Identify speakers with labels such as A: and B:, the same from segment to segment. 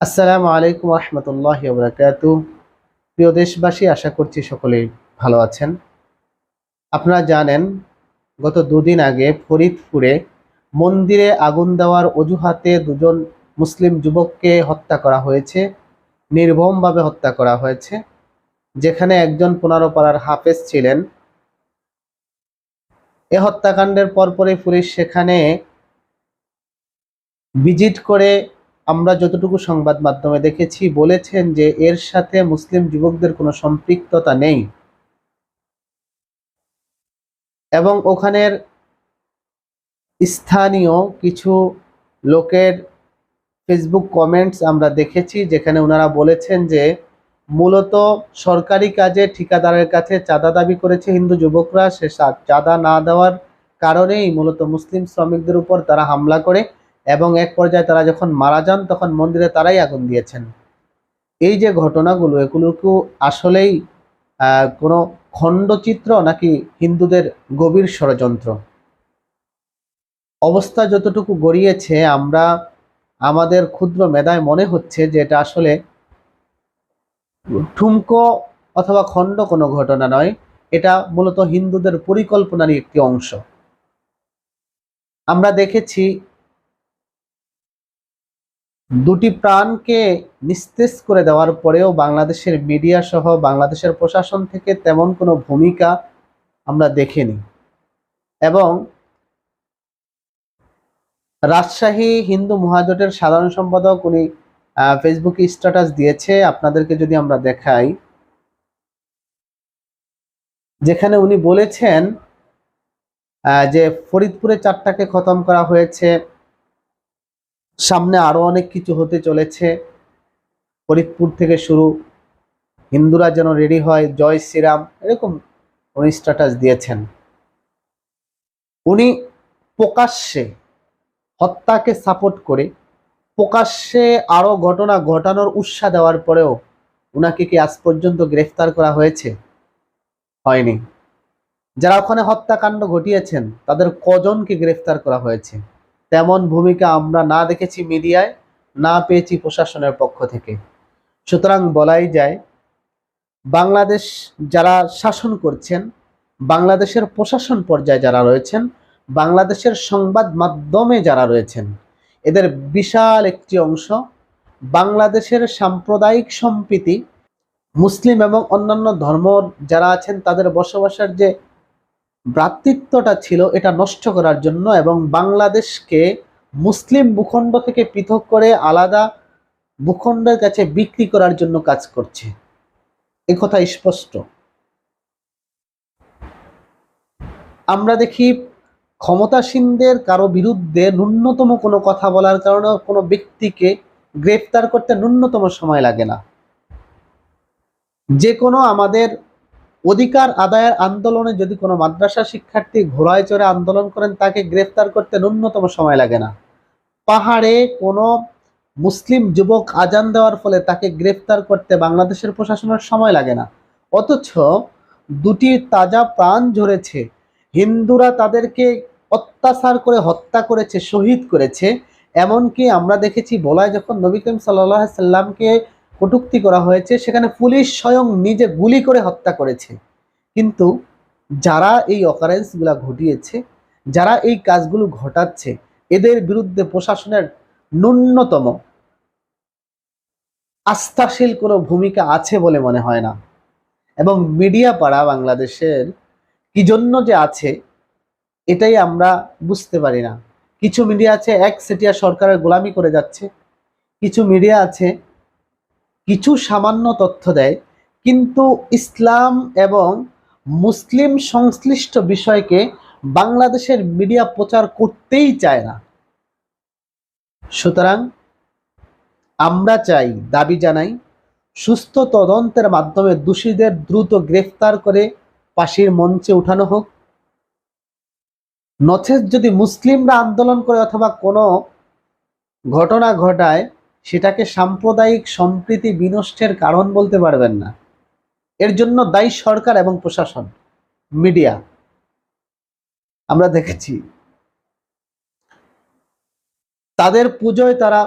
A: আসসালামু আলাইকুম রহমতুল্লাহ বরকাত প্রিয় দেশবাসী, আশা করছি সকলেই ভালো আছেন। আপনারা জানেন, গত দুদিন আগে ফরিদপুরে মন্দিরে আগুন দেওয়ার অজুহাতে দুজন মুসলিম যুবককে হত্যা করা হয়েছে নির্মমভাবে হত্যা করা হয়েছে, যেখানে একজন পনেরো পাড়ার হাফেজ ছিলেন। এ হত্যাকাণ্ডের পরপরই পুলিশ সেখানে ভিজিট করে আমরা যতটুকু সংবাদ মাধ্যমে দেখেছি, বলেছেন যে এর সাথে মুসলিম যুবকদের কোনো সম্পৃক্ততা নেই। এবং ওখানের স্থানীয় কিছু লোকের ফেসবুক কমেন্টস আমরা দেখেছি, যেখানে ওনারা বলেছেন যে মূলত সরকারি কাজে ঠিকাদারের কাছে চাঁদা দাবি করেছে হিন্দু যুবকরা, সে চাঁদা না দেওয়ার কারণেই মূলত মুসলিম শ্রমিকদের উপর তারা হামলা করে। এবং এক পর্যায়ে তারা যখন মারা যান, তখন মন্দিরে তারাই আগুন দিয়েছেন। এই যে ঘটনাগুলো, এগুলো কি আসলেই কোনো খণ্ডচিত্র নাকি হিন্দুদের গভীর ষড়যন্ত্র? অবস্থা যতটুকু গড়িয়েছে, আমরা আমাদের ক্ষুদ্র মেধায় মনে হচ্ছে যে এটা আসলে ঠুমকো অথবা খণ্ড কোনো ঘটনা নয়। এটা মূলত হিন্দুদের পরিকল্পনারই একটি অংশ। আমরা দেখেছি দুটি প্রাণকে নিস্তেজ করে দেওয়ার পরেও বাংলাদেশের মিডিয়া সহ বাংলাদেশের প্রশাসন থেকে তেমন কোনো ভূমিকা আমরা দেখিনি। এবং রাজশাহী হিন্দু মহাজোটের সাধারণ সম্পাদক উনি ফেসবুকে স্ট্যাটাস দিয়েছে। আপনাদেরকে যদি আমরা দেখাই, যেখানে উনি বলেছেন যে ফরিদপুরে চারটাকে খতম করা হয়েছে সামনে আরও অনেক কিছু হতে চলেছে। ফরিদপুর থেকে শুরু, হিন্দুরা যেন রেডি হয়, জয় শ্রীরাম, এরকম উনি স্ট্যাটাস দিয়েছেন। উনি প্রকাশ্যে হত্যাকে সাপোর্ট করে প্রকাশ্যে আরও ঘটনা ঘটানোর উৎসাহ দেওয়ার পরেও উনাকে কি আজ পর্যন্ত গ্রেফতার করা হয়েছে? হয়নি। যারা ওখানে হত্যাকাণ্ড ঘটিয়েছেন, তাদের কজনকে গ্রেফতার করা হয়েছে? তেমন ভূমিকা আমরা না দেখেছি মিডিয়ায়, না পেয়েছি প্রশাসনের পক্ষ থেকে। সুতরাং বলাই যায়, বাংলাদেশ যারা শাসন করছেন, বাংলাদেশের প্রশাসন পর্যায়ে যারা রয়েছেন, বাংলাদেশের সংবাদ মাধ্যমে যারা রয়েছেন, এদের বিশাল একটি অংশ বাংলাদেশের সাম্প্রদায়িক সম্প্রীতি, মুসলিম এবং অন্যান্য ধর্ম যারা আছেন, তাদের বসবাসের যে ভ্রাতৃত্বটা ছিল এটা নষ্ট করার জন্য এবং বাংলাদেশকে মুসলিম ভূখণ্ড থেকে পৃথক করে আলাদা ভূখণ্ডের কাছে বিক্রি করার জন্য কাজ করছে। কথা স্পষ্ট। আমরা দেখি ক্ষমতাসীনদের কারও বিরুদ্ধে ন্যূনতম কোনো কথা বলার কারণে কোনো ব্যক্তিকে গ্রেফতার করতে ন্যূনতম সময় লাগে না। যে কোনো আমাদের অধিকার আদায়ের আন্দোলনে যদি কোনো মাদ্রাসা শিক্ষার্থী ঘোড়ায় চড়ে আন্দোলন করেন, তাকে গ্রেফতার করতে ন্যূনতম সময় লাগে না। পাহাড়ে কোনো মুসলিম যুবক আজান দেওয়ার ফলে তাকে গ্রেফতার করতে বাংলাদেশের প্রশাসনের সময় লাগে না। অথচ দুটি তাজা প্রাণ ঝরেছে। হিন্দুরা তাদেরকে অত্যাচার করে হত্যা করেছে, শহীদ করেছে। এমনকি আমরা দেখেছি, বলায় যখন নবী করিম সাল্লাহ সাল্লামকে কটূক্তি করা হয়েছে, সেখানে পুলিশ স্বয়ং নিজে গুলি করে হত্যা করেছে। কিন্তু যারা এই অকারেন্সগুলা ঘটিয়েছে, যারা এই কাজগুলো ঘটাচ্ছে, এদের বিরুদ্ধে প্রশাসনের ন্যূনতম আস্থাশীল কোনো ভূমিকা আছে বলে মনে হয় না। এবং মিডিয়া পাড়া বাংলাদেশের কি জন্য যে আছে, এটাই আমরা বুঝতে পারি না। কিছু মিডিয়া আছে, এক সেটিয়া সরকারের গোলামি করে যাচ্ছে, কিছু মিডিয়া আছে কিছু সামান্য তথ্য দেয়, কিন্তু ইসলাম এবং মুসলিম সংশ্লিষ্ট বিষয়কে বাংলাদেশের মিডিয়া প্রচার করতেই চায় না। সুতরাং আমরা চাই, দাবি জানাই, সুস্থ তদন্তের মাধ্যমে দোষীদের দ্রুত গ্রেফতার করে ফাঁসির মঞ্চে উঠানো হোক। নচেত যদি মুসলিমরা আন্দোলন করে অথবা কোনো ঘটনা ঘটায় সেটাকে সাম্প্রদায়িক সম্প্রীতি বিনষ্টের কারণ বলতে পারবেন না। এর জন্য দায়ী সরকার এবং প্রশাসন, মিডিয়া। আমরা দেখেছি, তাদের পুজোয় তারা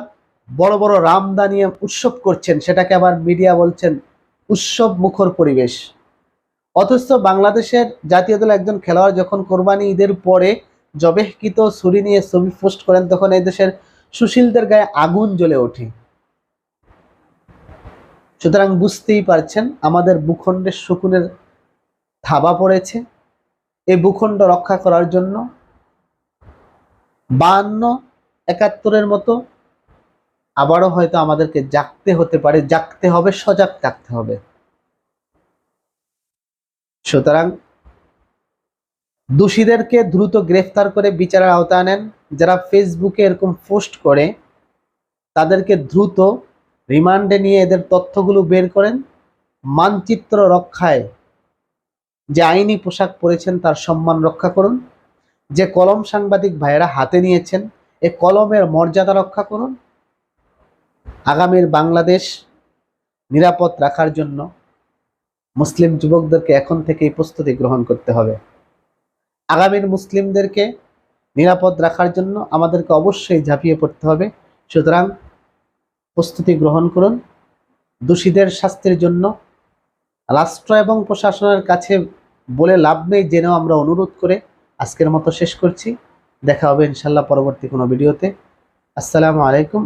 A: বড় বড় রামদা নিয়ে উৎসব করছেন, সেটাকে আবার মিডিয়া বলছেন উৎসব মুখর পরিবেশ। অথচ বাংলাদেশের জাতীয় দল একজন খেলোয়াড় যখন কোরবানি ঈদের পরে জবেহকৃত ছুরি নিয়ে ছবি পোস্ট করেন, তখন এই দেশের সুশীলদের গায়ে আগুন জ্বলে ওঠে। সুতরাং বুঝতেই পারছেন, আমাদের ভূখণ্ডের শকুনের থাবা পড়েছে। এই ভূখণ্ড রক্ষা করার জন্য বান্ন, একাত্তরের মতো আবারও হয়তো আমাদেরকে জাগতে হতে পারে, জাগতে হবে, সজাগ থাকতে হবে। সুতরাং দোষীদেরকে দ্রুত গ্রেফতার করে বিচারের আওতা আনেন। যারা ফেসবুকে এরকম পোস্ট করে, তাদেরকে দ্রুত রিমান্ডে নিয়ে এদের তথ্যগুলো বের করেন। মানচিত্র রক্ষায় যে আইনি পোশাক পরেছেন, তার সম্মান রক্ষা করুন। যে কলম সাংবাদিক ভাইয়েরা হাতে নিয়েছেন, এ কলমের মর্যাদা রক্ষা করুন। আগামীর বাংলাদেশ নিরাপদ রাখার জন্য মুসলিম যুবকদেরকে এখন থেকেই প্রস্তুতি গ্রহণ করতে হবে। আগামীর মুসলিমদেরকে নিরাপদ রাখার জন্য আমাদেরকে অবশ্যই ঝাঁপিয়ে পড়তে হবে। সুতরাং প্রস্তুতি গ্রহণ করুন। দোষীদের শাস্তির জন্য রাষ্ট্র এবং প্রশাসনের কাছে বলে লাভ নেই জেনেও আমরা অনুরোধ করে আজকের মতো শেষ করছি। দেখা হবে ইনশাল্লাহ পরবর্তী কোনো ভিডিওতে। আসসালামু আলাইকুম